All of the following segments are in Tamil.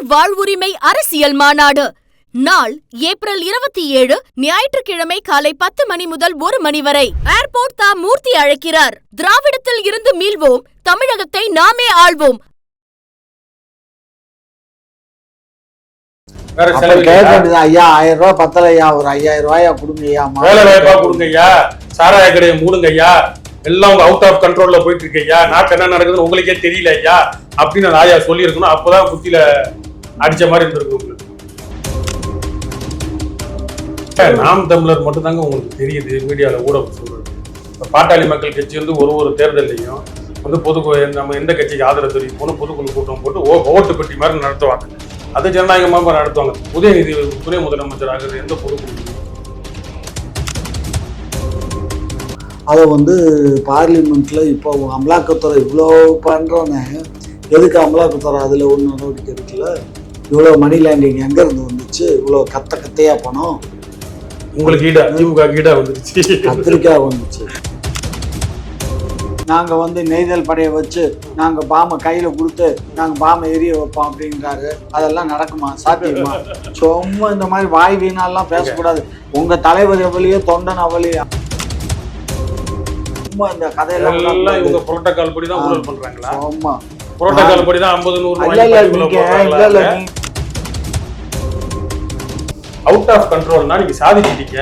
தமிழர் வாழ்வுரிமை அரசியல் மாநாடு. நாள் ஏப்ரல் இருபத்தி ஏழு ஞாயிற்றுக்கிழமை காலை பத்து மணி முதல் ஒரு மணி வரை. ஏர்போர்ட் தா மூர்த்தி அழைக்கிறார். திராவிடத்தில் இருந்து மீள்வோம் தமிழகத்தை நாமே ஆள்வோம். கேட்க? வேண்டியது ஐயா ஆயிரம் ரூபாய் பத்தலையா? ஒரு ஐயாயிரம் ரூபாயா கொடுங்க ஐயா வேலை வாய்ப்பா கொடுங்க ஐயா சாராய கடையை மூடுங்க ஐயா எல்லாம் உங்க அவுட் ஆஃப் கண்ட்ரோல்ல போயிட்டு இருக்கு ஐயா நாட்டு என்ன நடக்குதுன்னு உங்களுக்கே தெரியல ஐயா. அப்படின்னு ஆயா சொல்லியிருக்கணும். அப்பதான் புத்தியில அடிச்ச மாதிரி இருந்திருக்கும் உங்களுக்கு. நாம் தமிழர் மட்டும்தாங்க உங்களுக்கு தெரியுது மீடியால ஊடகம் சொல்றது. இப்ப பாட்டாளி மக்கள் கட்சி வந்து ஒரு ஒரு தேர்தலையும் வந்து பொது நம்ம எந்த கட்சிக்கு ஆதரவு தெரிவிப்போம் பொதுக்குழு கூட்டம் போட்டு ஓ- ஓட்டு பெட்டி மாதிரி நடத்துவாங்க. அது ஜனநாயகமாக நடத்துவாங்க. உதயநிதி துணை முதலமைச்சர் ஆகிறது எந்த பொதுக்குழு? அதை வந்து பார்லிமெண்ட்ல இப்போ அமலாக்கத்துறை இவ்வளோ பண்றோன்னு எதுக்கு அமலாக்கத்துறை அதுல ஒன்று நடவடிக்கை இருக்குல்ல இவ்வளோ மணி லேண்டிங் எங்க இருந்து வந்துச்சு? இவ்வளோ கத்த கத்தையா பணம் உங்களுக்கு ஈடா திமுக ஈடா வந்துருச்சு. கத்திரிக்காய் வந்துச்சு. நாங்க வந்து நெய்தல் படையை வச்சு நாங்க பாமை கையில கொடுத்து நாங்க பாமை எரிய வைப்போம் அப்படின்றாரு. அதெல்லாம் நடக்குமா? சாத்தியமா? சும்மா இந்த மாதிரி வாய் வீணாலாம் பேசக்கூடாது. உங்க தலைவர் எவ்வளியோ தொண்டன் அவளியோ சும்மா இந்த கதையெல்லாம். இவங்க புரோட்டோகால் படி தான் பண்றாங்களா? சும்மா புரோட்டோகால் படி தான் ஐம்பது நூறு இல்ல இல்ல அவுட் ஆஃப் கண்ட்ரோல்னா நீங்க சாதிச்சிட்டீங்க.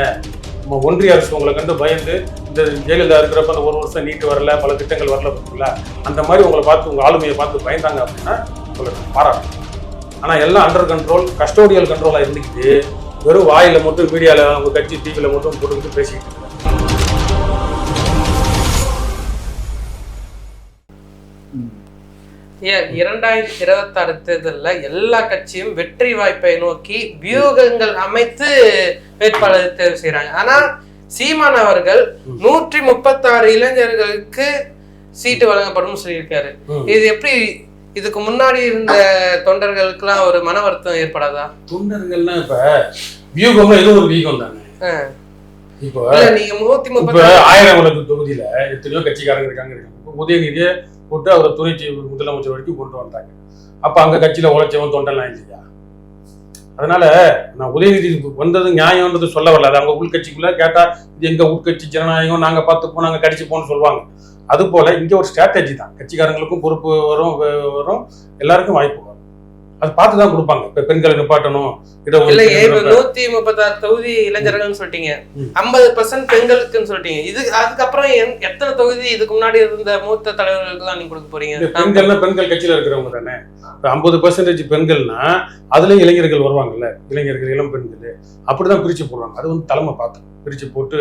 நம்ம ஒன்றிய அரசு உங்களை கண்டு பயந்து இந்த ஜெயலலிதா இருக்கிறப்ப அந்த ஒரு வருஷம் நீட்டு வரல பல திட்டங்கள் வரல பார்த்தீங்களா அந்த மாதிரி உங்களை பார்த்து உங்க ஆளுமையை பார்த்து பயந்தாங்க அப்படின்னா உங்களுக்கு பாராட்டும். ஆனா எல்லாம் அண்டர் கண்ட்ரோல் கஸ்டோடியல் கண்ட்ரோலா இருந்துக்கிட்டு வெறும் வாயில மட்டும் மீடியால உங்க கட்சி டிவியில மட்டும் போட்டுக்கிட்டு பேசிக்கிட்டு இரண்டாயிரத்தி இருபத்தாறு தேர்தல்ல எல்லா கட்சியும் வெற்றி வாய்ப்பை நோக்கி வியூகங்கள் அமைத்து வேட்பாளர் தேர்வு செய்யறாங்க ஆனா சீமான் அவர்கள் நூற்றி முப்பத்தாறு இளைஞர்களுக்கு சீட்டு வழங்கப்படும் சொல்லியிருக்காரு. இது எப்படி இதுக்கு முன்னாடி இருந்த தொண்டர்களுக்கெல்லாம் ஒரு மன வருத்தம் ஏற்படாதா? தொண்டர்கள்னா இப்ப வியூகம்னா இது ஒரு வியூகம் தானே. இப்போ நீங்க நூத்தி இப்ப முப்பத்தாறு ஆயிரம் விளக்கு தொகுதியில எத்தனையோ கட்சிக்காரங்க இருக்காங்க இருக்காங்க. உதயநிதியை போட்டு அவரை துணை முதலமைச்சர் வரைக்கும் கொண்டு வந்தாங்க. அப்போ அங்கே கட்சியில் உழைச்சவன் தொண்டெல்லாம் இல்லையா? அதனால நான் உதயநிதி வந்தது நியாயம்ன்றது சொல்ல வரல. அது அவங்க உள்கட்சிக்குள்ள கேட்டால் இது எங்கள் உட்கட்சி ஜனநாயகம் நாங்கள் பார்த்துப்போம் நாங்கள் கடிச்சுப்போம்னு சொல்லுவாங்க. அது போல இங்கே ஒரு ஸ்ட்ராட்டஜி தான். கட்சிக்காரங்களுக்கும் பொறுப்பு வரும் வரும். எல்லாருக்கும் வாய்ப்பு அது பார்த்து தான் கொடுப்பாங்க. இப்ப பெண்களை நிப்பாட்டணும் இடஒதுக்கீடு நூத்தி முப்பத்தாறு தொகுதி இளைஞர்கள்னு சொல்லிட்டீங்க. ஐம்பது பர்சன்ட் பெண்களுக்குன்னு சொல்லிட்டீங்க. இது அதுக்கப்புறம் எத்தனை தொகுதி இதுக்கு முன்னாடி இருந்த மூத்த தலைவர்களுக்கு தான் நீங்க கொடுக்க போறீங்க? பெண்கள்னா பெண்கள் கட்சியில இருக்கிறவங்க தானே. இப்போ ஐம்பது பர்சன்டேஜ் பெண்கள்னா அதுலயும் இளைஞர்கள் வருவாங்கல்ல. இளைஞர்கள் இளம் பெண்கள். அப்படிதான் பிரிச்சு போடுவாங்க. அது வந்து தலைமை பார்த்து பிரிச்சு போட்டு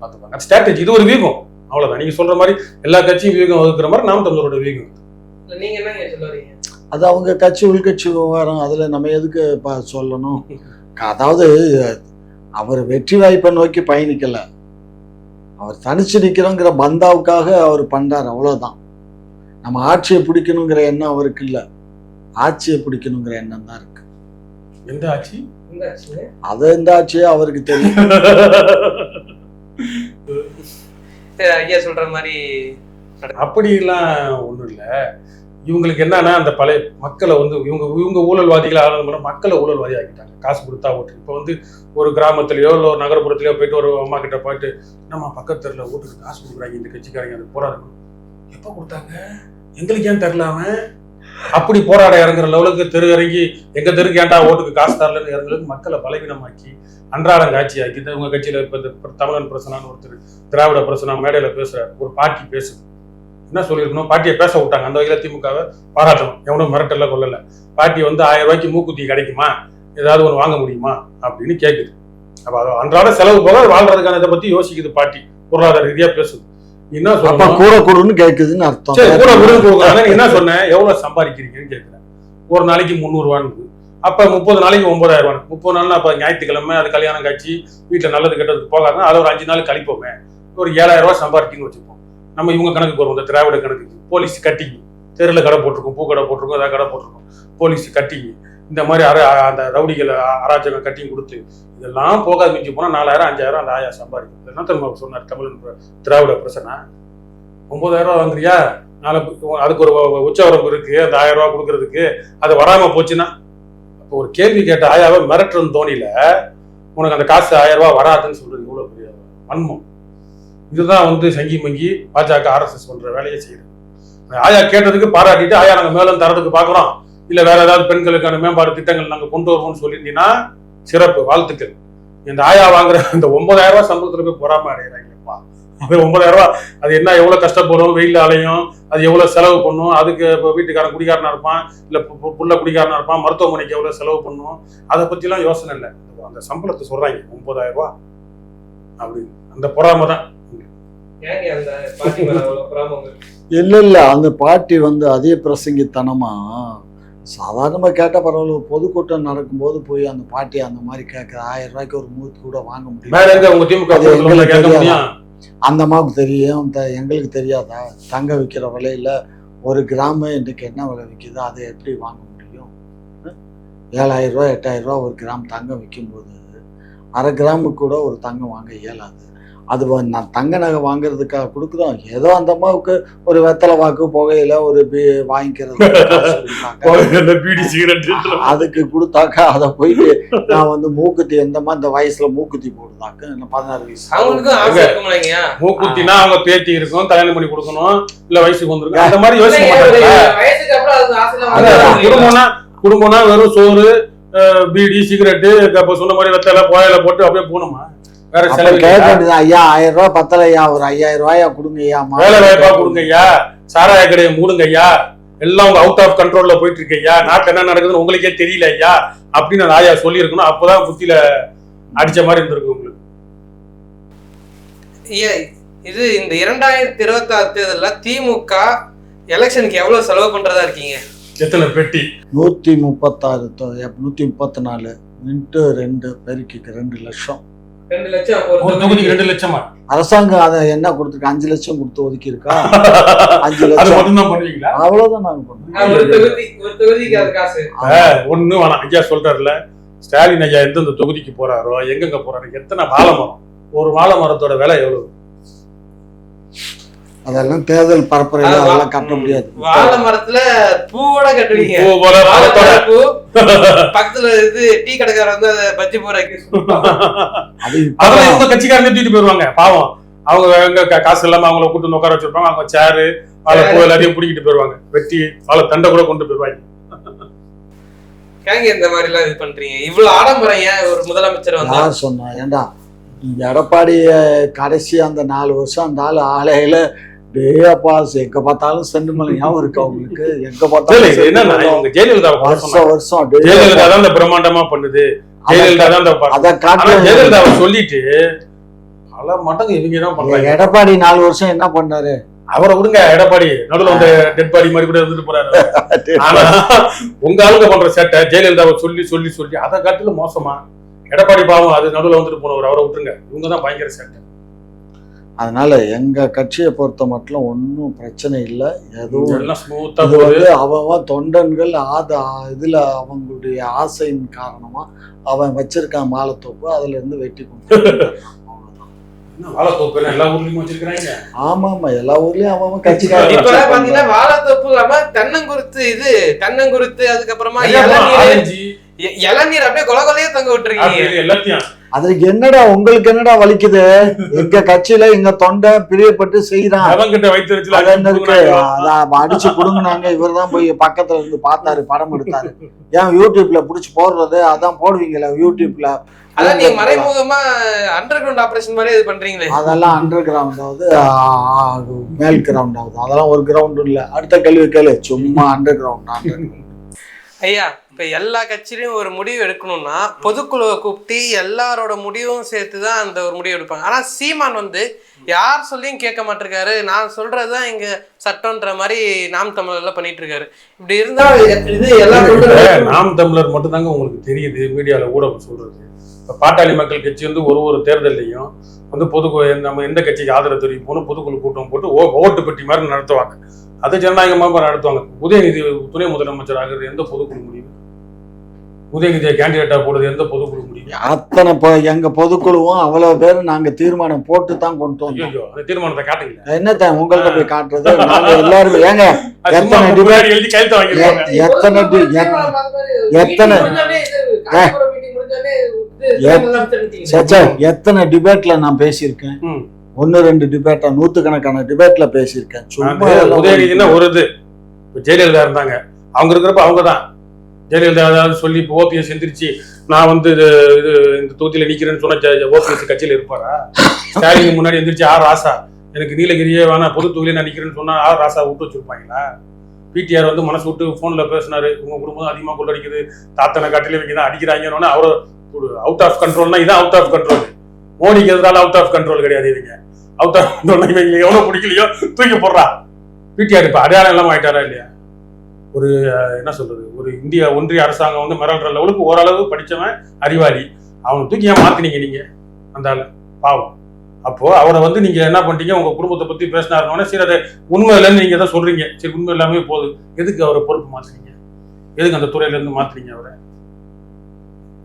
பார்த்துப்பாங்க. ஸ்ட்ராட்டஜி இது ஒரு வீகம் அவ்வளவுதான். நீங்க சொல்ற மாதிரி எல்லா கட்சியும் வீகம் வகுக்கிற மாதிரி நாம் தமிழரோட வீகம் இல்ல, நீங்க என்ன சொல்ல வரீங்க? அது அவங்க கட்சி உள்கட்சி விவகாரம் அதுல நம்ம எதுக்கு ப- சொல்லணும்? அதாவது அவர் வெற்றி வாய்ப்பை நோக்கி பயணிக்கல. அவர் தனிச்சு நிக்கிறோங்கிற பந்தாவுக்காக அவர் பண்றாரு அவ்வளவுதான். நம்ம ஆட்சியை பிடிக்கணுங்கிற எண்ணம் அவருக்கு இல்ல. ஆட்சியை பிடிக்கணுங்கிற எண்ணம் தான் இருக்கு. எந்த ஆட்சி? அது எந்த ஆட்சியோ அவருக்கு தெரியும். ஐயா சொல்ற மாதிரி அப்படிலாம் ஒண்ணும் இல்ல. இவங்களுக்கு என்னன்னா அந்த பழைய மக்களை வந்து இவங்க இவங்க ஊழல்வாதிகளை ஆனது மூலம் மக்களை ஊழல்வாதி ஆக்கிட்டாங்க. காசு கொடுத்தா ஓட்டு. இப்போ வந்து ஒரு கிராமத்துலயோ இல்லை ஒரு நகர்ப்புறத்துலயோ போயிட்டு ஒரு அம்மா கிட்ட போயிட்டு நம்ம பக்கத்து தெருல ஓட்டுக்கு காசு கொடுக்குறாங்க இந்த கட்சிக்காரங்க அது போராடுங்க. எப்போ கொடுத்தாங்க? எங்களுக்கு ஏன் தரலாம அப்படி போராட இறங்குற லெவலுக்கு தெரு இறங்கி எங்க தெருக்கு ஏன்டா ஓட்டுக்கு காசு தரலன்னு இறங்குறதுக்கு மக்களை பலவீனமாக்கி அன்றாடம் காட்சியாக்கி இந்த உங்க கட்சியில இப்ப இந்த தமிழன் பிரசனான்னு ஒருத்தர் திராவிட பிரசனா மேடையில பேசுறாரு. ஒரு பாட்டி பேசுது. என்ன சொல்லியிருக்கணும்? பாட்டியை பேச விட்டாங்க. அந்த வகையில திமுகவை பாராட்டணும். எவனும் மிரட்டல கொள்ளல பாட்டி வந்து ஆயிரம் ரூபாய்க்கு மூக்குத்தி கிடைக்குமா? ஏதாவது ஒன்று வாங்க முடியுமா? அப்படின்னு கேட்குது அப்ப அது அன்றாட செலவு போக வாழ்றதுக்கான இதை பத்தி யோசிக்குது பாட்டி. பொருளாதார ரீதியா பேசுது. என்ன கூட கொடுன்னு கேக்குதுன்னு அர்த்தம். சரி கூட விருது கொடுக்குறாங்க நீ என்ன சொன்ன? எவ்வளவு சம்பாதிக்கிறீங்கன்னு கேட்கிறேன் ஒரு நாளைக்கு முந்நூறுவான்னு அப்ப முப்பது நாளைக்கு ஒன்பதாயிரம் ரூபாய் முப்பது நாள் அப்ப ஞாயிற்றுக்கிழமை அது கல்யாணம் காட்சி வீட்டுல நல்லது கெட்டதுக்கு போகாதுன்னா அதை ஒரு அஞ்சு நாள் கழிப்போமே. ஒரு ஏழாயிரம் ரூபாய் சம்பாதிக்கணும்னு வச்சுப்போம். நம்ம இவங்க கணக்கு வருவோம் இந்த திராவிட கணக்கு. போலீஸ் கட்டிங்க தெருவில் கடை போட்டிருக்கோம். பூ கடை போட்டிருக்கோம். ஏதாவது கடை போட்டிருக்கோம். போலீஸ் கட்டிங்க இந்த மாதிரி அர அந்த ரவுடிகளை அராஜகம் கட்டியும் கொடுத்து இதெல்லாம் போகாது. மிஞ்சி போனால் நாலாயிரம் அஞ்சாயிரம் அந்த ஆயா சம்பாதிக்கும். இதெல்லாம் திரும்ப சொன்னார்? தமிழ் திராவிட பிரச்சனை ஒன்பதாயிரம் ரூபா வாங்குறியா? நாளை அதுக்கு ஒரு உச்சவரம்பு இருக்கு. அந்த ஆயிரம் ரூபா கொடுக்கறதுக்கு. அது வராம போச்சுன்னா? அப்போ ஒரு கேள்வி கேட்ட ஆயாவை மிரட்டுறன்னு தோணியில உனக்கு அந்த காசு ஆயிரம் ரூபா வராதுன்னு சொல்றது இவ்வளோ பெரிய வன்மம் இதுதான் வந்து சங்கி மங்கி பாஜக ஆர்எஸ்எஸ் பண்ற வேலையை செய்யுது. ஆயா கேட்டதுக்கு பாராட்டிட்டு ஆயா நாங்க மேலும் தரதுக்கு பாக்குறோம் இல்ல வேற ஏதாவது பெண்களுக்கான மேம்பாடு திட்டங்கள் நாங்க கொண்டு வருவோம்னு சொல்லியிருந்தீங்கன்னா சிறப்பு வாழ்த்துக்கள். இந்த ஆயா வாங்குற இந்த ஒன்பதாயிரம் ரூபாய் சம்பளத்துல போய் பொறாம அடைகிறாங்கப்பா அது ஒன்பதாயிரம் ரூபாய். அது என்ன எவ்வளவு கஷ்டப்படும்? வெயில் அலையும் அது எவ்வளவு செலவு பண்ணும்? அதுக்கு இப்போ வீட்டுக்காரன் குடிகாரனா இருப்பான் இல்ல பு- புள்ள குடிகாரனா இருப்பான் மருத்துவமனைக்கு எவ்வளவு செலவு பண்ணும்? அதை பத்தி எல்லாம் யோசனை இல்லை. அந்த சம்பளத்தை சொல்றாங்க ஒன்பதாயிரம் ரூபாய். அப்படின்னு அந்த பொறாம தான். இல்ல இல்ல அந்த பாட்டி வந்து அதே பிரசங்கித்தனமா சாதாரணமா கேட்ட பரவாயில்ல பொதுக்கூட்டம் நடக்கும்போது போய் அந்த பாட்டி அந்த மாதிரி கேட்குற ஆயிரம் ரூபாய்க்கு ஒரு மூர்த்தி கூட வாங்க முடியும். அந்த அம்மாவுக்கு தெரியும் எங்களுக்கு தெரியாதா? தங்க விற்கிற விலையில ஒரு கிராமு இன்னைக்கு என்ன விலை விற்கிதோ அதை எப்படி வாங்க முடியும்? ஏழாயிரம் ரூபா எட்டாயிரம் ரூபா ஒரு கிராம் தங்கம் விற்கும்போது அரை கிராமுக்கு கூட ஒரு தங்கம் வாங்க இயலாது. அது நான் தங்க நகை வாங்குறதுக்காக கொடுக்குறோம் ஏதோ அந்த அம்மாவுக்கு ஒரு வெத்தலை வாக்கு புகையில ஒரு பி வாங்கிக்கிறது. அதுக்கு கொடுத்தாக்கா அதை போயிட்டு நான் வந்து மூக்குத்தி எந்தமா இந்த வயசுல மூக்குத்தி போடுதாக்க பதினாறு வயசு. மூக்குத்தினா அவங்க பேத்தி இருக்கும் கல்யாணம் பண்ணி கொடுக்கணும் இல்ல வயசுக்கு வந்துருக்கும் அந்த மாதிரி யோசிக்க மாட்டாங்க. குடும்பம்னா குடும்பம்னா வெறும் சோறு பீடி சிகரெட்டு அப்ப சொன்ன மாதிரி வெத்தலை புயல போட்டு அப்படியே போகணுமா? கேட்க இல்லையா? வேண்டியது ஐயா ஆயிரம் ரூபாய் பத்தல ஐயா ஒரு ஐயாயிரம் ரூபாயா கொடுங்க ஐயா வேலை வாய்ப்பா கொடுங்க ஐயா சாராய கடையை மூடுங்க ஐயா எல்லாம் உங்க அவுட் ஆஃப் கண்ட்ரோல்ல போயிட்டு இருக்கு ஐயா நாட்டுல என்ன நடக்குதுன்னு உங்களுக்கே தெரியல ஐயா. அப்படின்னு ஆயா சொல்லி இருக்கணும் அப்பதான் புத்தியில அடிச்ச மாதிரி இருந்திருக்கு உங்களுக்கு. இது இந்த இரண்டாயிரத்தி இருபத்தி ஆறு தேர்தல்ல திமுக எலெக்ஷனுக்கு எவ்வளவு செலவு பண்றதா இருக்கீங்க? எத்தனை பெட்டி? நூத்தி முப்பத்தாறு நூத்தி முப்பத்தி நாலு இன்ட்டு ரெண்டு பெருக்கிக்கு ரெண்டு லட்சம். ரெண்டு லட்சம் ஒரு ஒரு தொகுதிக்கு தொகுதிக்கு ரெண்டு லட்சமா? அரசாங்கம் அதை என்ன கொடுத்துருக்கு? அஞ்சு லட்சம் கொடுத்து ஒதுக்கி இருக்கா அஞ்சு அது லட்சம். மட்டும் தான் பண்ணுவீங்களா? அவ்வளவுதான் நாங்க ஒண்ணு வேணாம். ஐயா சொல்றாருல ஸ்டாலின் ஐயா எந்தெந்த தொகுதிக்கு போறாரோ எங்கெங்க போறாரு எத்தனை வாழை மரம் ஒரு வாழை மரத்தோட விலை எவ்வளவு? அதெல்லாம் தேர்தல் பரப்புரையில அதெல்லாம் கட்ட முடியாது. வாழை மரத்துல பூவோட கட்டுவீங்க. பூ பக்கத்துல இது டீ கடைக்காரர் வந்து அதை பஜ்ஜி அது அதெல்லாம் இவங்க கட்சிக்காரங்க தூக்கிட்டு போயிருவாங்க. பாவம். அவங்க எங்க காசு இல்லாம அவங்கள கூட்டு உட்கார வச்சிருப்பாங்க. அவங்க சேரு வாழை பூ எல்லாத்தையும் பிடிக்கிட்டு போயிருவாங்க. வெட்டி வாழை தண்டை கூட கொண்டு போயிருவாங்க. ஏங்க இந்த மாதிரி எல்லாம் இது பண்றீங்க. இவ்வளவு ஆடம்பரம் ஏன் ஒரு முதலமைச்சர் வந்தா? சொன்னா ஏண்டா எடப்பாடி கடைசி அந்த நாலு வருஷம் அந்த ஆள் ஆலையில டேப்பா எங்க பார்த்தாலும் செண்டுமலை ஞாபகம் இருக்கு அவங்களுக்கு எங்க பார்த்தாலும். இவங்க ஜெயலலிதா வருஷம் வருஷம் ஜெயலலிதா தான் இந்த பிரம்மாண்டமா பண்ணுது. ஜெயலலிதா தான் அதை காட்டு ஜெயலலிதாவை சொல்லிட்டு பல மடங்கு இவங்க தான் பண்றாங்க. எடப்பாடி நாலு வருஷம் என்ன பண்ணாரு? அவரை விடுங்க எடப்பாடி. நடுவுல வந்து டெட் பாடி மாதிரி கூட இருந்துட்டு போறாரு. ஆனா உங்க ஆளுங்க பண்ற சேட்டை ஜெயலலிதாவை சொல்லி சொல்லி சொல்லி அதை காட்டிலும் மோசமா? எடப்பாடி பாவம் அது நடுவுல வந்துட்டு போனவர் அவரை விட்டுருங்க. இவங்க தான் பயங்கர சேட்டை. அதனால எங்க கட்சியை பொறுத்த மட்டும் ஒன்றும் பிரச்சனை இல்லை. எதுவும் வந்து அவன் தொண்டன்கள் ஆத இதுல அவங்களுடைய ஆசையின் காரணமா அவன் வச்சிருக்கான் மாலத்தோப்பு அதுல இருந்து வெட்டி கொண்டு வாழைத்தோப்பு எல்லா ஊர்லயும் வச்சிருக்கிறாங்க? ஆமா ஆமா எல்லா ஊர்லயும் அவன் இப்ப கட்சிக்காரன் பாத்தீங்கன்னா வாழைத்தோப்பு இல்லாம தென்னங்குருத்து இது தென்னங்குருத்து அதுக்கப்புறமா இளநீர் இளநீர் அப்படியே கொல கொலையே தொங்க விட்டுருக்கீங்க. எல்லாத்தையும். அதுக்கு என்னடா உங்களுக்கு என்னடா வலிக்குது? எங்க கட்சியில எங்க தொண்டை பிரியப்பட்டு செய்யறான் அடிச்சு புடுங்குனாங்க இவர் தான் போய் பக்கத்துல இருந்து பார்த்தாரு படம் எடுத்தாரு. ஏன் யூடியூப்ல புடிச்சு போடுறது? அதான் போடுவீங்களா யூடியூப்ல. அதான் நீங்க மறைமுகமா அண்டர் கிரவுண்ட் ஆபரேஷன் மாதிரி இது பண்றீங்களே. அதெல்லாம் அண்டர் கிரவுண்ட் ஆகுது. ஆ, ஆ, மேல் கிரவுண்ட் ஆகுது. அதெல்லாம் ஒரு கிரவுண்ட் இல்ல. அடுத்த கேள்வி கேளு. சும்மா அண்டர் கிரவுண்ட் ஐயா இப்ப எல்லா கட்சியிலயும் ஒரு முடிவு எடுக்கணும்னா பொதுக்குழுவை கூப்பிட்டு எல்லாரோட முடிவும் சேர்த்து தான் அந்த ஒரு முடிவு எடுப்பாங்க. ஆனா சீமான் வந்து யார் சொல்லியும் கேட்க மாட்டிருக்காரு. நான் சொல்றதுதான் எங்க சட்டம்ன்ற மாதிரி நாம் தமிழர்ல பண்ணிட்டு இருக்காரு இப்படி இருந்தா இது எல்லா தொண்டர்களும் நாம் தமிழர் மட்டும்தாங்க உங்களுக்கு தெரியுது மீடியால ஊடகம் சொல்றது. இப்ப பாட்டாளி மக்கள் கட்சி வந்து ஒரு ஒரு தேர்தல்லையும் வந்து பொது நம்ம எந்த கட்சிக்கு ஆதரவு தெரிவிப்போம் பொதுக்குழு கூட்டம் போட்டு ஓ- ஓட்டு பெட்டி மாதிரி நடத்துவாங்க. அது ஜனநாயகமாக நடத்துவாங்க. உதயநிதி துணை முதலமைச்சர் ஆகிறது எந்த பொதுக்குழு முடிவு? உதயநிதியை கேண்டிடேட்டா போடுறது எந்த பொதுக்குழு முடிவு அத்தனை இப்போ எங்க பொதுக்குழுவும் அவ்வளவு பேர் நாங்க தீர்மானம் போட்டு தான் கொண்டு வந்தோம். அந்த தீர்மானத்தை காட்டுங்க. என்னத்த உங்கள்ட்ட போய் காட்டுறது? நாங்க எல்லாரும் ஏங்க எத்தனை எழுதி கையெழுத்து எ- எத்தனை எத்தனை- எத்தனை- சச்சா எத்தனை டிபேட்ல நான் பேசியிருக்கேன். ஒன்னு ரெண்டு டிபேட்டா நூத்துக்கணக்கான டிபேட்ல பேசியிருக்கேன். சும்மா உதயநிதினா ஒரு இது. ஜெயலலிதா இருந்தாங்க. அவங்க இருக்கிறப்ப அவங்க தான் ஜெயலலிதா ஏதாவது சொல்லி இப்போ ஓபிஎஸ் எந்திரிச்சு நான் வந்து இது இது இந்த தொகுதியில் நிற்கிறேன்னு சொன்ன ஓபிஎஸ் கட்சியில் இருப்பாரா? ஸ்டாலின் முன்னாடி எந்திரிச்சு ஆர் ராசா எனக்கு நீலகிரியே வேணாம் பொது தொகுதியில் நான் நிற்கிறேன்னு சொன்னா ஆர் ராசா விட்டு வச்சிருப்பாங்களா? பிடிஆர் வந்து மனசு விட்டு ஃபோனில் பேசினாரு. உங்கள் குடும்பம் அதிகமா கொள்ளடிக்குது. தாத்தனை கட்டிலே வைக்க தான் அடிக்கிறாங்கன்னு அவர் அவுட் ஆஃப் கண்ட்ரோல்னா இதான் அவுட் ஆஃப் கண்ட்ரோல் மோடிக்கு எதிரால அவுட் ஆஃப் கண்ட்ரோல் கிடையாது இவங்க. அவுட் ஆஃப் கண்ட்ரோல் இவங்க எவ்வளோ பிடிக்கலையோ தூக்கி போடுறா. பிடிஆர் இப்போ அடையாளம் இல்லாமல் ஆயிட்டாரா இல்லையா? ஒரு என்ன சொல்றது ஒரு இந்திய ஒன்றிய அரசாங்கம் வந்து மிரள்ற லெவலுக்கு ஓரளவு படித்தவன் அறிவாளி. அவனை தூக்கி ஏன் மாத்தினீங்க நீங்க? அந்த ஆளு. பாவம். அப்போ அவரை வந்து நீங்க என்ன பண்ணிட்டீங்க? உங்க குடும்பத்தை பத்தி பேசினாருனோடனே சரி அதை உண்மை இல்லைன்னு நீங்க தான் சொல்றீங்க. சரி உண்மை இல்லாமே போகுது. எதுக்கு அவரை பொறுப்பு மாத்துறீங்க எதுக்கு அந்த துறையில இருந்து மாத்துறீங்க அவரை?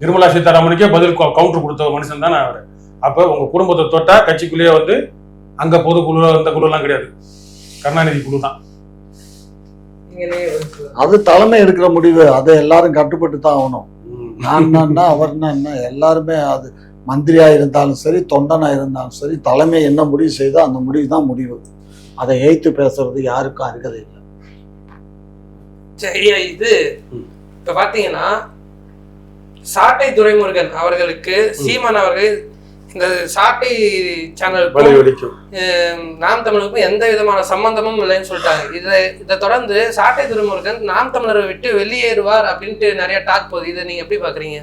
நிர்மலா சீதாராமனுக்கே பதில் கவுண்டர் கொடுத்த மனுஷன் தானே அவர். அப்போ உங்க குடும்பத்தை தொட்டா கட்சிக்குள்ளேயே வந்து அங்க பொதுக்குழு அந்த குழுலாம் கிடையாது. கருணாநிதி குழு தான். அது தலைமை எடுக்கிற முடிவு. அதை எல்லாரும் கட்டுப்பட்டு தான் ஆகணும். நான் என்ன அவர் என்ன? எல்லாருமே அது மந்திரியா இருந்தாலும் சரி தொண்டனா இருந்தாலும் சரி தலைமை என்ன முடிவு செய்தோ அந்த முடிவு தான் முடிவு. அதை எய்த்து பேசுறது யாருக்கும் அருகதை இல்லை. சரி இது. இப்ப பாத்தீங்கன்னா சாட்டை துரைமுருகன் அவர்களுக்கு சீமான் அவர்கள் இந்த சாட்டை சேனல் நாம் தமிழருக்கும் எந்த விதமான சம்பந்தமும் இல்லைன்னு சொல்லிட்டாங்க. இதை இதை தொடர்ந்து சாட்டை துரைமுருகன் நாம் தமிழரை விட்டு வெளியேறுவார் அப்படின்ட்டு நிறைய டாக் போகுது. இதை நீங்க எப்படி பாக்குறீங்க?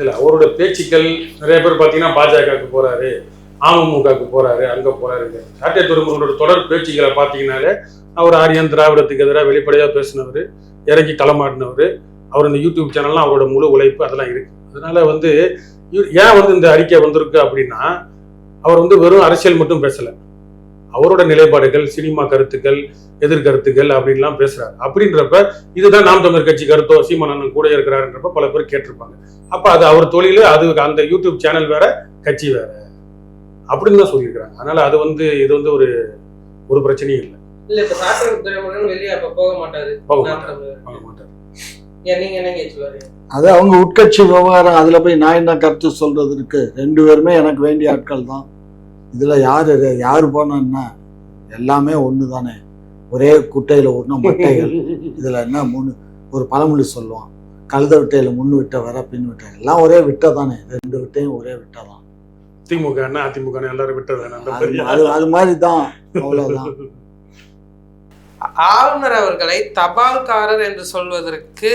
இல்ல அவரோட பேச்சுக்கள் நிறைய பேர் பாத்தீங்கன்னா பாஜகவுக்கு போறாரு அமமுகவுக்கு போறாரு அங்க போறாரு. சாட்டிய துறைமுகனோட தொடர் பேச்சுக்களை பாத்தீங்கன்னாலே அவர் ஆரியன் திராவிடத்துக்கு எதிராக வெளிப்படையா பேசினவர் இறங்கி களமாடினவர். அவர் இந்த யூடியூப் சேனல்லாம் அவரோட முழு உழைப்பு அதெல்லாம் இருக்கு. அதனால வந்து ஏன் வந்து இந்த அறிக்கை வந்திருக்கு அப்படின்னா அவர் வந்து வெறும் அரசியல் மட்டும் பேசல. அவரோட நிலைப்பாடுகள் சினிமா கருத்துக்கள் எதிர்கருத்துக்கள் அப்படின்லாம் பேசுறாரு. அப்படின்றப்ப இதுதான் நாம் தமிழர் கட்சி கருத்தோ சீமானன் கூட இருக்கிறாருன்றப்ப பல பேர் கேட்டிருப்பாங்க. அப்ப அது அவர் தொழில் அது அந்த யூடியூப் சேனல் வேற கட்சி வேற. அப்படின்னு தான் சொல்லியிருக்கிறாங்க. அதனால அது வந்து இது வந்து ஒரு ஒரு பிரச்சனையும் இல்லை. இல்ல இப்ப வெளியே அப்ப போக மாட்டாரு. போக மாட்டார். போக மாட்டார். அது அவங்க உட்கட்சி விவகாரம் அதுல போய் நான் என்ன கருத்து சொல்றது இருக்கு? ரெண்டு பேருமே எனக்கு வேண்டிய ஆட்கள் தான். இதுல யாரு யாரு போனா என்ன? எல்லாமே ஒண்ணு தானே ஒரே குட்டையில ஒண்ணு மட்டைகள். இதுல என்ன மூணு ஒரு பழமொழி சொல்லுவான். கழுத விட்டையில முன்னு விட்ட வர பின் விட்ட. எல்லாம் ஒரே விட்ட தானே ரெண்டு விட்டையும் ஒரே விட்ட தான் திமுக என்ன அதிமுக எல்லாரும் விட்டது அந்த அது பெரிய அது அது மாதிரி தான் அவ்வளவுதான். ஆளுநர் அவர்களை தபால்காரர் என்று சொல்வதற்கு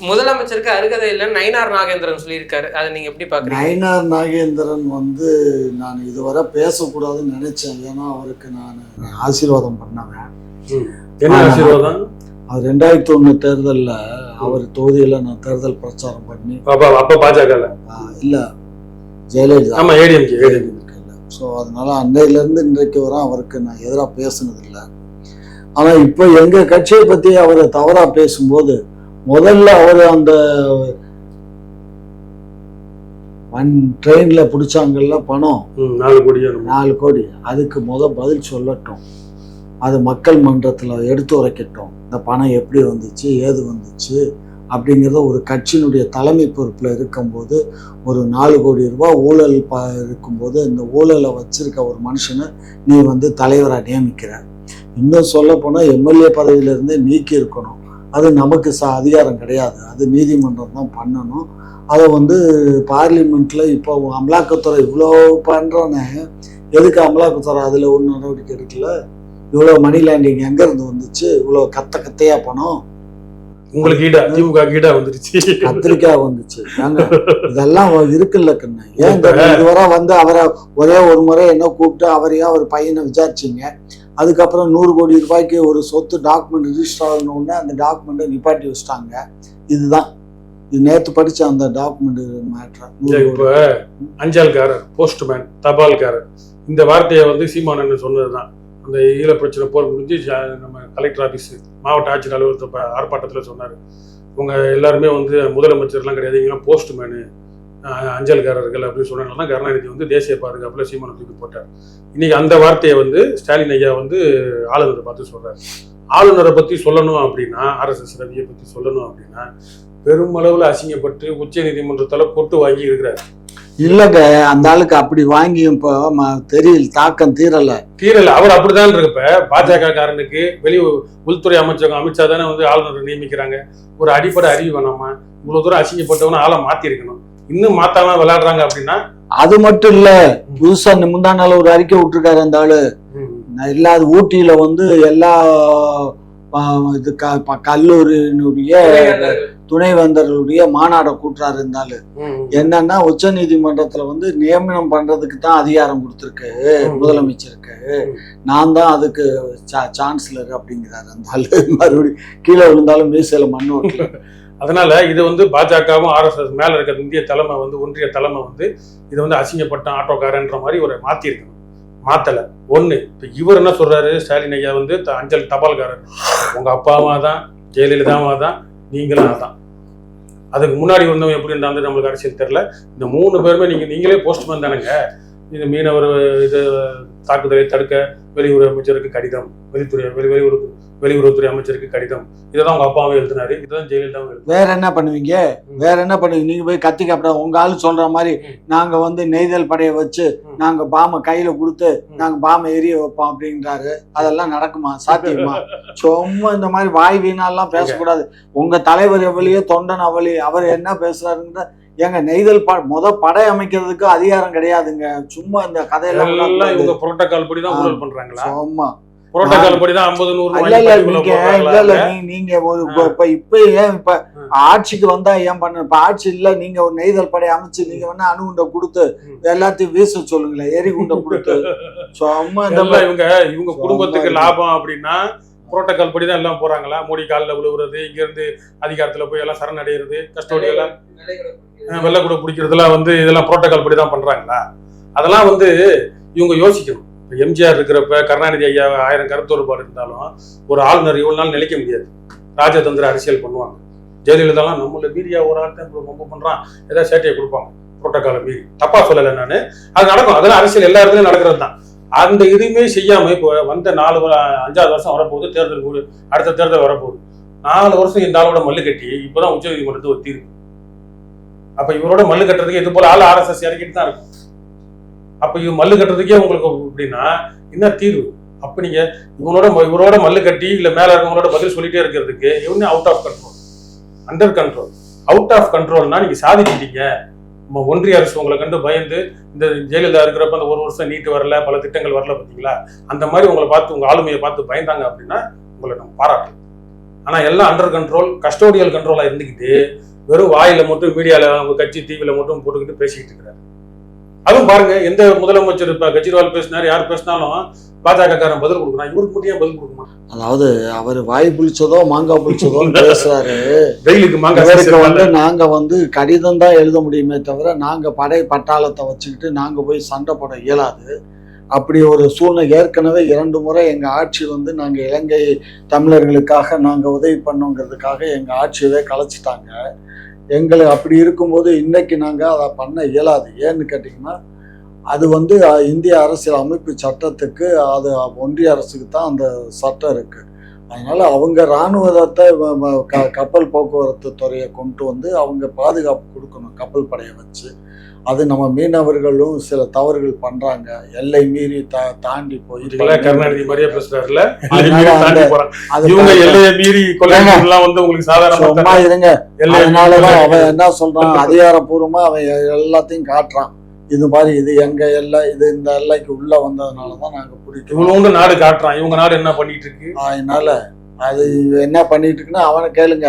முதலமைச்சருக்கு அருகதை இல்லைன்னு நயினார் நாகேந்திரன் சொல்லியிருக்காரு. அதை நீங்க எப்படி பாக்குறீங்க? நயினார் நாகேந்திரன் வந்து நான் இதுவரை பேசக்கூடாதுன்னு நினைச்சேன். ஏன்னா அவருக்கு நான் ஆசீர்வாதம் பண்ணவன். என்ன ஆசீர்வாதம்? அவர் ரெண்டாயிரத்தி ஒண்ணு தேர்தல்ல அவர் தொகுதியில நான் தேர்தல் பிரச்சாரம் பண்ணி அப்ப அப்ப பாஜக ஆஹ், இல்ல ஜெயலலிதா. ஆமா ஏடிஎம்கே ஏடிஎம்கே ஸோ அதனால அன்னையில இருந்து இன்றைக்கு வரை அவருக்கு நான் எதிராக பேசுனது இல்லை ஆனா இப்போ எங்க கட்சியை பத்தி அவர் தவறா பேசும்போது முதல்ல அவர் அந்த ட்ரெயின்ல பிடிச்சாங்கல்ல பணம். நாலு கோடி. நாலு கோடி. அதுக்கு முத பதில் சொல்லட்டும். அது மக்கள் மன்றத்துல எடுத்து உரைக்கட்டும். இந்த பணம் எப்படி வந்துச்சு ஏது வந்துச்சு அப்படிங்கிறத ஒரு கட்சியினுடைய தலைமை பொறுப்புல இருக்கும்போது ஒரு நாலு கோடி ரூபாய் ஊழல் ப இருக்கும்போது இந்த ஊழலை வச்சிருக்க ஒரு மனுஷனை நீ வந்து தலைவராக நியமிக்கிற. இன்னும் சொல்ல போனால் எம்எல்ஏ பதவியிலிருந்தே நீக்கி இருக்கணும். அது நமக்கு ச அதிகாரம் கிடையாது. அது நீதிமன்றம் தான் பண்ணணும். அதை வந்து பார்லிமெண்ட்டில் இப்போ அமலாக்கத்துறை இவ்வளோ பண்ணுறோன்னே எதுக்கு அமலாக்கத்துறை அதில் ஒன்றும் நடவடிக்கை எடுக்கல? இவ்வளோ மணி லேண்டிங் எங்கேருந்து வந்துச்சு? இவ்வளோ கத்த கத்தையாக பணம் உங்களுக்கு ஈடா திமுக ஈடா வந்துருச்சு. கத்திரிக்காய் வந்துச்சு. இதெல்லாம் இருக்குல்ல கண்ணு. ஏன் இதுவரை வந்து அவரை ஒரே ஒரு முறை என்ன கூப்பிட்டு அவரையா ஒரு பையனை விசாரிச்சிங்க. அதுக்கப்புறம் நூறு கோடி ரூபாய்க்கு ஒரு சொத்து டாக்குமெண்ட் ரிஜிஸ்டர் ஆகணும்னு அந்த டாக்குமெண்ட்டை நிப்பாட்டி வச்சிட்டாங்க. இதுதான். இது நேத்து படிச்ச அந்த டாக்குமெண்ட் மேட்ரு இப்ப அஞ்சல்காரர் போஸ்ட்மேன் தபால்காரர். இந்த வார்த்தையை வந்து சீமானன் சொன்னதுதான். அந்த ஈழ பிரச்சனை போர் முடிஞ்சு நம்ம கலெக்டர் ஆஃபீஸு மாவட்ட ஆட்சியர் அலுவலகத்தை ஆர்ப்பாட்டத்தில் சொன்னார். இவங்க எல்லாருமே வந்து முதலமைச்சர்லாம் கிடையாது இவங்கெல்லாம் போஸ்ட்மேனு மேனு அஞ்சல்காரர்கள் அப்படின்னு சொன்னனால கருணாநிதி வந்து தேசிய பாதுகாப்பில் சீமான தூக்கி போட்டார். இன்னைக்கு அந்த வார்த்தையை வந்து ஸ்டாலின் ஐயா வந்து ஆளுநரை பார்த்து சொல்கிறார் ஆளுநரை பற்றி சொல்லணும் அப்படின்னா ஆர்எஸ்எஸ் ரவியை பற்றி சொல்லணும் அப்படின்னா பெருமளவில் அசிங்கப்பட்டு உச்ச நீதிமன்றத்தில் கொட்டு வாங்கி இருக்கிறார். இல்லைங்க அந்த ஆளுக்கு அப்படி வாங்கியும் இப்போ தெரியல தாக்கம் தீரல. தீரல. அவர் அப்படிதான் இருக்கப்ப பாஜக காரனுக்கு வெளி உள்துறை அமைச்சகம் அமித்ஷா தானே வந்து ஆளுநரை நியமிக்கிறாங்க. ஒரு அடிப்படை அறிவு வேணாமா? இவ்வளவு தூரம் அசிங்கப்பட்டவன ஆளை மாத்தி இருக்கணும் இன்னும் மாத்தாம விளையாடுறாங்க அப்படின்னா? அது மட்டும் இல்ல புதுசா முந்தா நாள் ஒரு அறிக்கை விட்டுருக்காரு அந்த ஆளு. இல்லாத ஊட்டியில வந்து எல்லா இது கல்லூரியினுடைய துணைவேந்தர்களுடைய மாநாடை கூட்டுறாரு இருந்தாலு. என்னன்னா உச்ச நீதிமன்றத்துல வந்து நியமனம் பண்றதுக்கு தான் அதிகாரம் கொடுத்துருக்கு முதலமைச்சருக்கு. நான் தான் அதுக்கு சா- சான்சலர் அப்படிங்கிறாரு அந்த ஆளு. மறுபடியும் கீழே விழுந்தாலும் மீசையில மண் ஓட்டல. அதனால இது வந்து பாஜகவும் ஆர்எஸ்எஸ் மேல இருக்க இந்திய தலைமை வந்து ஒன்றிய தலைமை வந்து இதை வந்து அசிங்கப்பட்ட ஆட்டோக்காரன்ற மாதிரி ஒரு மாத்திருக்கணும். மாத்தல. ஒண்ணு இப்ப இவர் என்ன சொல்றாரு? ஸ்டாலின் ஐயா வந்து அஞ்சல் தபால்காரர். உங்க அப்பாவா தான் ஜெயலலிதாவா தான் நீங்களும் அதான். அதுக்கு முன்னாடி வந்தவங்க எப்படி இருந்தாங்க நம்மளுக்கு அரசியல் தெரியல. இந்த மூணு பேருமே நீங்க நீங்களே போஸ்ட் தானேங்க. இது மீனவர் இது தாக்குதலை தடுக்க வெளியுறவு அமைச்சருக்கு கடிதம் வெளித்துறை வெளி வெளியுறவு வெளியுறவுத்துறை அமைச்சருக்கு கடிதம். இதை தான் உங்க அப்பாவும் எழுதினாரு. இதுதான் ஜெயலலிதாவும் வேற என்ன பண்ணுவீங்க? வேற என்ன பண்ணுவீங்க? நீங்க போய் கத்தி காப்பிட உங்க ஆளு சொல்ற மாதிரி நாங்க வந்து நெய்தல் படையை வச்சு. நாங்க பாம கையில கொடுத்து. நாங்க பாம எரிய வைப்போம் அப்படின்றாரு. அதெல்லாம் நடக்குமா? சாத்தியமா? சும்மா இந்த மாதிரி வாய் வீணாலாம் பேசக்கூடாது. உங்க தலைவர் எவ்வளியோ தொண்டன் அவளி அவர் என்ன பேசுறாருன்ற ஏங்க நெய்தல் ப முத படை அமைக்கிறதுக்கு அதிகாரம் கிடையாதுங்க. சும்மா இந்த கதையெல்லாம். இவங்க புரோட்டோகால் படி தான் ஆ. ஊழல் பண்றாங்களா? சும்மா. புரோட்டோகால் படி தான் ஐம்பது நூறு இல்ல இல்ல வாங்கி நீங்க பட்டிக்குள்ள இல்ல இல்ல போடுறாங்களா? நீ- நீங்க ஒரு இப்ப- இப்ப ஏன் இப்ப. ஆட்சிக்கு வந்தா ஏன் பண்ண இப்ப ஆட்சி இல்ல நீங்க ஒரு நெய்தல் படை அமைச்சு நீங்க வேணா அணுகுண்டை கொடுத்து. எல்லாத்தையும் வீச சொல்லுங்களேன் எரிகுண்டை கொடுத்து சும்மா இவங்க இவங்க குடும்பத்துக்கு லாபம் அப்படின்னா புரோட்டோகால் படி தான் எல்லாம் போறாங்களா மோடி காலில் விழுவுறது இங்க இருந்து அதிகாரத்துல போய் எல்லாம் சரணடைகிறது கஸ்டோடி எல்லாம் அஹ், வெள்ளை கூட பிடிக்கிறதுலாம் வந்து இதெல்லாம் புரோட்டோகால் படி தான் பண்றாங்களா அதெல்லாம் வந்து இவங்க யோசிக்கணும் எம்ஜிஆர் இருக்கிறப்ப கருணாநிதி ஐயா ஆயிரம் கருத்தொருபாடு இருந்தாலும் ஒரு ஆளுநர் இவ்வளவு நாள் நிலைக்க முடியாது. ராஜதந்திர அரசியல் பண்ணுவாங்க. ஜெயலலிதாலாம் நம்மள மீறியா ஒரு ஆள் தான் ரொம்ப பண்றான். ஏதாவது சேட்டையை கொடுப்பாங்க. புரோட்டோக்கால மீறி. தப்பா சொல்லலை நானு. அது நடக்கும். அதெல்லாம் அரசியல் எல்லா இடத்துலையும் நடக்கிறது தான். அந்த இதுவுமே செய்யாம இப்போ வந்த நாலு அஞ்சாவது வருஷம் வரப்போகுது. தேர்தல் அடுத்த தேர்தல் வரப்போகுது. நாலு வருஷம் இந்த ஆளோட மல்லு கட்டி இப்பதான் உச்சநீதிமன்றத்துக்கு ஒரு தீர்ப்பு. அப்ப இவரோட மல்லு கட்டுறதுக்கு இது போல ஆள் ஆர்எஸ்எஸ் இறக்கிட்டு தான் இருக்கும் அப்ப இவன் மல்லு கட்டுறதுக்கே உங்களுக்கு அப்படின்னா என்ன தீர்வு? அப்ப நீங்க இவனோட இவரோட மல்லு கட்டி இல்ல மேல இருக்கவங்களோட பதில் சொல்லிட்டே இருக்கிறதுக்கு இவனே out of control under control out of கண்ட்ரோல்னா நீங்க சாதிச்சிட்டீங்க. நம்ம ஒன்றிய அரசு உங்களை கண்டு பயந்து இந்த ஜெயலலிதா இருக்கிறப்ப அந்த ஒரு வருஷம் நீட்டு வரல பல திட்டங்கள் வரல பார்த்தீங்களா அந்த மாதிரி உங்களை பார்த்து உங்க ஆளுமையை பார்த்து பயந்தாங்க அப்படின்னா உங்களை நம்ம பாராட்டலாம். ஆனா எல்லாம் அண்டர் கண்ட்ரோல் கஸ்டோடியல் கண்ட்ரோலா இருந்துக்கிட்டு வெறும் வாயில மட்டும் மீடியால அவங்க கட்சி டிவியில் மட்டும் போட்டுக்கிட்டு பேசிக்கிட்டு இருக்கிறாரு. அதுவும் பாருங்க எந்த முதலமைச்சர் இப்ப கெஜ்ரிவால் பேசினாரு யார் பேசினாலும் பாஜக காரன் பதில் கொடுக்குறான். இவருக்கு மட்டும் பதில் கொடுக்குமா அதாவது அவர் வாய் புளிச்சதோ மாங்காய் புளிச்சதோ பேசுறாரு. வெயிலுக்கு மாங்காய் வந்து. நாங்க வந்து கடிதம் தான் எழுத முடியுமே தவிர நாங்க படை பட்டாளத்தை வச்சுக்கிட்டு நாங்க போய் சண்டை போட இயலாது. அப்படி ஒரு சூழ்நிலை ஏற்கனவே இரண்டு முறை எங்க ஆட்சி வந்து நாங்க இலங்கை தமிழர்களுக்காக நாங்க உதவி பண்ணோங்கிறதுக்காக எங்க ஆட்சியவே கலைச்சிட்டாங்க. எங்களுக்கு அப்படி இருக்கும்போது இன்னைக்கு நாங்கள் அதை பண்ண இயலாது. ஏன்னு கேட்டிங்கன்னா அது வந்து இந்திய அரசியல் அமைப்பு சட்டத்துக்கு அது ஒன்றிய அரசுக்கு தான் அந்த சட்டம் இருக்குது அதனால அவங்க இராணுவத்தை க- கப்பல் போக்குவரத்து துறையை கொண்டு வந்து அவங்க பாதுகாப்பு கொடுக்கணும் கப்பல் படையை வச்சு. அது நம்ம மீனவர்களும் சில தவறுகள் பண்றாங்க. எல்லை மீறி தா தாண்டி போய் இதுக்கெல்லாம் கருணாநிதி மாதிரியே பேசுறாருல இவங்க எல்லையை மீறி கொள்ளைலாம் வந்து உங்களுக்கு சாதாரணமா இருங்க. அதனாலதான் அவன் என்ன சொல்றான்? அதிகாரப்பூர்வமா அவன் எல்லாத்தையும் காட்டுறான். இது மாதிரி இது எங்க எல்லை இது இந்த எல்லைக்கு உள்ள வந்ததுனாலதான் நாங்க பிடிக்கிறோம். இவனோண்டு நாடு காட்டுறான். இவங்க நாடு என்ன பண்ணிட்டு இருக்கு அதனால அது என்ன பண்ணிட்டு இருக்குன்னா அவனை கேளுங்க.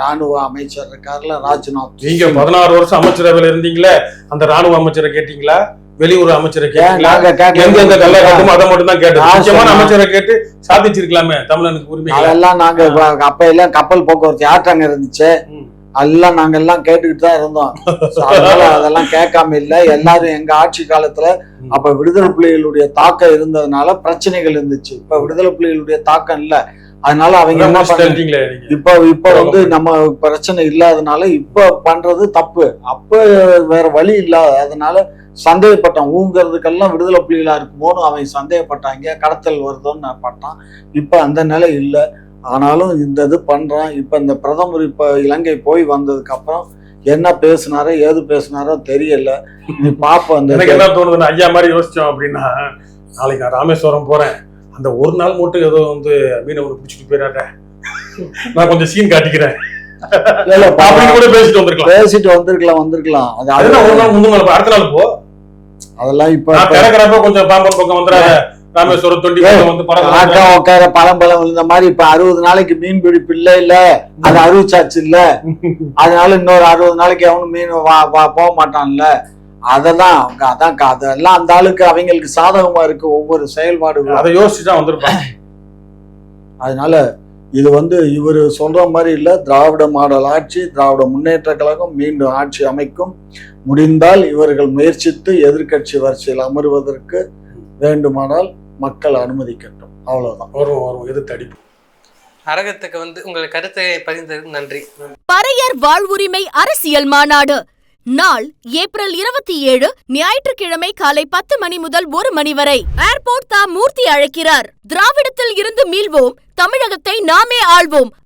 ராணுவ அமைச்சர் இருக்காருல ராஜ்நாத் நீங்க பதினாறு வருஷம் அமைச்சரவையில இருந்தீங்களே அந்த ராணுவ அமைச்சரை கேட்டீங்களா? வெளியுறவு அமைச்சரை தான். அமைச்சரை கேட்டு சாதிச்சிருக்கலாமே தமிழனுக்கு உரிமை அதெல்லாம் நாங்க அப்ப எல்லாம் கப்பல் போக்குவரத்து யார்ட்டாங்க இருந்துச்சு. எல்லாம் நாங்க எல்லாம் கேட்டுக்கிட்டு தான் இருந்தோம். அதனால அதெல்லாம் கேட்காம இல்ல. எல்லாரும் எங்க ஆட்சி காலத்துல. அப்ப விடுதலை புலிகளுடைய தாக்கம் இருந்ததுனால பிரச்சனைகள் இருந்துச்சு. இப்ப விடுதலை புலிகளுடைய தாக்கம் இல்ல. அதனால அவங்க என்ன பண்ண சொல்லிட்டீங்களே நீங்க. இப்ப இப்ப வந்து நம்ம பிரச்சனை இல்லாதனால இப்ப பண்றது தப்பு. அப்ப வேற வழி இல்லாதனால சந்தேகப்பட்டான் ஊங்கிறதுக்கெல்லாம் விடுதலை புலிகளா இருக்குமோன்னு அவன் சந்தேகப்பட்டாங்க. கடத்தல் வருதோன்னு பட்டான் இப்ப அந்த நிலை இல்லை. ஆனாலும் இந்த இது பண்றான். இப்ப இந்த பிரதமர் இப்ப இலங்கை போய் வந்ததுக்கு அப்புறம் என்ன பேசினாரோ ஏது பேசினாரோ தெரியல. நீ பாப்போம் அந்த எனக்கு என்ன தோணுதுன்னா ஐயா மாதிரி யோசிச்சோம் அப்படின்னா நாளைக்கு நான் ராமேஸ்வரம் போறேன். அந்த ஒரு நாள் மட்டும் ஏதோ வந்து மீனவனை பிடிச்சிட்டு போயிடாத நான் கொஞ்சம் சீன் காட்டிக்கிறேன். பேசிட்டு வந்திருக்கலாம். பேசிட்டு வந்திருக்கலாம் வந்திருக்கலாம். அது அதுதான் ஒரு நாள் முந்தின நாள் அடுத்த நாள் போ. அதெல்லாம் இப்ப கொஞ்சம் பாம்பன் பக்கம் வந்துடாத ராமேஸ்வரம் தொண்டி வந்து உட்கார விழுந்த மாதிரி இப்ப அறுபது நாளைக்கு மீன் பிடிப்பு இல்ல இல்ல. அது அறிவிச்சாச்சு இல்ல. அதனால இன்னொரு அறுபது நாளைக்கு அவனும் மீன் போக மாட்டான்ல. அதெல்லாம் அவங்க அதான் அதெல்லாம் அந்த ஆளுக்கு அவங்களுக்கு சாதகமா இருக்கு ஒவ்வொரு செயல்பாடுகளும். அதை யோசிச்சு தான் வந்திருப்பாங்க. அதனால இது வந்து இவர் சொல்ற மாதிரி இல்ல. திராவிட மாடல் ஆட்சி திராவிட முன்னேற்ற கழகம் மீண்டும் ஆட்சி அமைக்கும். முடிந்தால் இவர்கள் முயற்சித்து எதிர்க்கட்சி வரிசையில் அமர்வதற்கு வேண்டுமானால் மக்கள் அனுமதிக்கட்டும். அவ்வளவுதான். வரும் வரும் எதிர்த்து அடிப்போம் அரங்கத்துக்கு வந்து உங்கள் கருத்தை பதிந்ததுக்கு நன்றி. பறையர் வாழ்வுரிமை அரசியல் மாநாடு. நாள் ஏப்ரல் இருபத்தி ஏழு ஞாயிற்றுக்கிழமை காலை பத்து மணி முதல் ஒரு மணி வரை. ஏர்போர்ட் தா மூர்த்தி அழைக்கிறார். திராவிடத்தில் இருந்து மீள்வோம் தமிழகத்தை நாமே ஆள்வோம்.